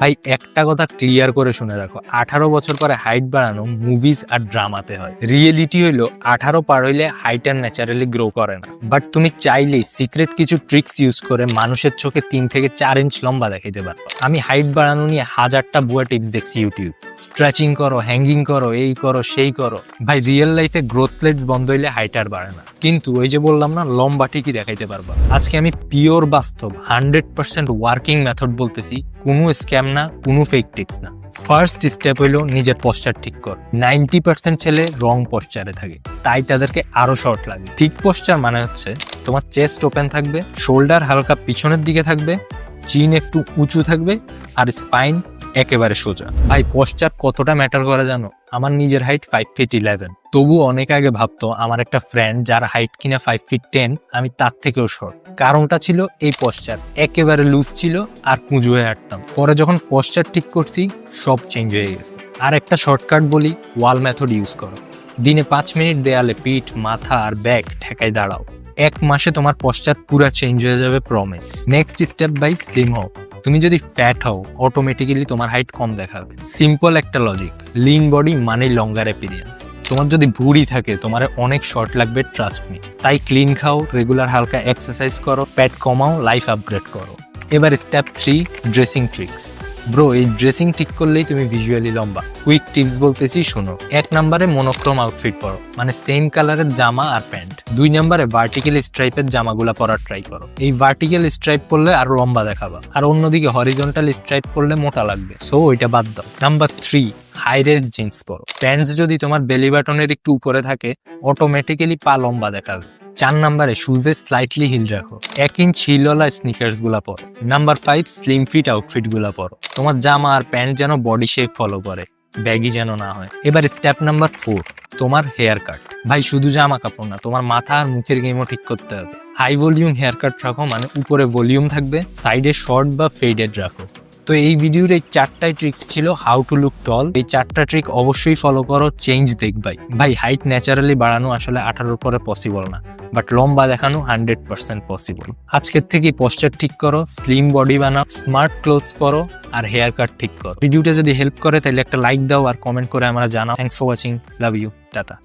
ভাই, একটা কথা ক্লিয়ার করে শুনে রাখো। আঠারো বছর পরে হাইট বাড়ানো মুভিজ আর ড্রামাতে হয়। রিয়েলিটি হইল আঠারো পার হইলে হাইট আর ন্যাচারালি গ্রো করে না। বাট তুমি চাইলেই সিক্রেট কিছু ট্রিক্স ইউজ করে মানুষের চোখে তিন থেকে চার ইঞ্চ লম্বা দেখাইতে পারব। আমি হাইট বাড়ানো নিয়ে হাজারটা বুয়া টিপস দেখছি ইউটিউব স্ট্রেচিং করো হ্যাঙ্গিং করো, এই করো, সেই করো। ভাই রিয়েল লাইফে গ্রোথ প্লেটস বন্ধ হইলে হাইট আর বাড়ে না। কিন্তু ওই যে বললাম না, লম্বা ঠিকই দেখাইতে পারবা। আজকে আমি পিওর বাস্তব হান্ড্রেড পার্সেন্ট ওয়ার্কিং মেথড বলতেছি, কোনো স্ক্যাম না, কোনো ফেক টিক্স না। ফার্স্ট স্টেপ হইল নিজের পশ্চার ঠিক কর। নাইনটি পার্সেন্ট ছেলে রং পশ্চারে থাকে। তাই তাদেরকে আরও শর্ট লাগে। ঠিক পশ্চার মানে হচ্ছে, তোমার চেস্ট ওপেন থাকবে শোল্ডার হালকা পিছনের দিকে থাকবে চিন একটু উঁচু থাকবে, আর স্পাইন একেবারে সোজা। ভাই, পশ্চাৎ কতটা ম্যাটার করে জানো? আমার নিজের হাইট ফাইভ ফিট ইলেভেন তবু অনেক আগে ভাবতো, আমার একটা ফ্রেন্ড যার হাইট কিনা ফাইভ ফিট টেন আমি তার থেকেও শর্ট কারণটা ছিল এই পশ্চাৎ। একেবারে লুজ ছিল আর কুঁজু হয়ে হাঁটতাম। পরে যখন পশ্চাৎ ঠিক করছি, সব চেঞ্জ হয়ে গেছে। আর একটা শর্টকাট বলি ওয়াল মেথড ইউজ করো। দিনে পাঁচ মিনিট দেয়ালে পিঠ, মাথা আর ব্যাক ঠেকায় দাঁড়াও। এক মাসে তোমার পশ্চাৎ পুরা চেঞ্জ হয়ে যাবে promise next step by slim হও তুমি যদি ফ্যাট হও অটোমেটিক্যালি তোমার হাইট কম দেখাবে। সিম্পল একটা লজিক লিন বডি মানে লঙ্গার অ্যাপিরিয়েন্স তোমার যদি ভুড়ি থাকে, তোমার অনেক শর্ট লাগবে ট্রাস্ট মি তাই ক্লিন খাও রেগুলার হালকা এক্সারসাইজ করো প্যাট কমাও লাইফ আপগ্রেড করো। এবার step three dressing tricks bro এই ড্রেসিং ঠিক করলেই তুমি ভিজুয়ালি লম্বা। কুইক টিপস বলতেছি, শোনো, এক নম্বরে মনোক্রোম আউটফিট পরো মানে সেম কালারের জামা আর প্যান্ট। দুই নম্বরে ভার্টিক্যাল স্ট্রাইপের জামাগুলা পরার ট্রাই করো। এই ভার্টিক্যাল স্ট্রাইপ পরলে আরও লম্বা দেখাবা, আর অন্যদিকে হরিজন্টাল স্ট্রাইপ পরলে মোটা লাগবে। সো ওইটা বাদ দাও। Number three high rise jeans পরো। প্যান্টস যদি তোমার বেলি বাটনের একটু উপরে থাকে অটোমেটিক্যালি পা লম্বা দেখাবে। চার নাম্বারে শুজে স্লাইটলি হিল রাখো। এক ইঞ্চ হিলওয়ালা স্নিকার্সগুলা পরো। নাম্বার ফাইভ স্লিম ফিট আউটফিটগুলা পরো। তোমার জামা আর প্যান্ট যেন বডি শেপ ফলো করে ব্যাগি যেন না হয়। এবার স্টেপ নাম্বার ফোর তোমার হেয়ার কাট ভাই, শুধু জামা কাপড় না, তোমার মাথা আর মুখের গেমও ঠিক করতে হবে। হাই ভলিউম হেয়ার কাট রাখো মানে উপরে ভলিউম থাকবে সাইডে শর্ট বা ফেডেড রাখো। তো এই ভিডিওর এই চারটাই ট্রিক্স ছিল হাউ টু লুক টল এই চারটা ট্রিক অবশ্যই ফলো করো চেঞ্জ দেখবাই। ভাই হাইট ন্যাচারালি বাড়ানো আসলে আঠারোর পরে পসিবল না বাট লম্বা দেখানো হান্ড্রেড পার্সেন্ট পসিবল আজকের থেকে পোস্টার ঠিক করো স্লিম বডি বানাও স্মার্ট ক্লোথস পরো, আর হেয়ার কাট ঠিক করো। ভিডিওটা যদি হেল্প করে, তাহলে একটা লাইক দাও আর কমেন্ট করে আমরা জানাও। Thanks for watching love you tata.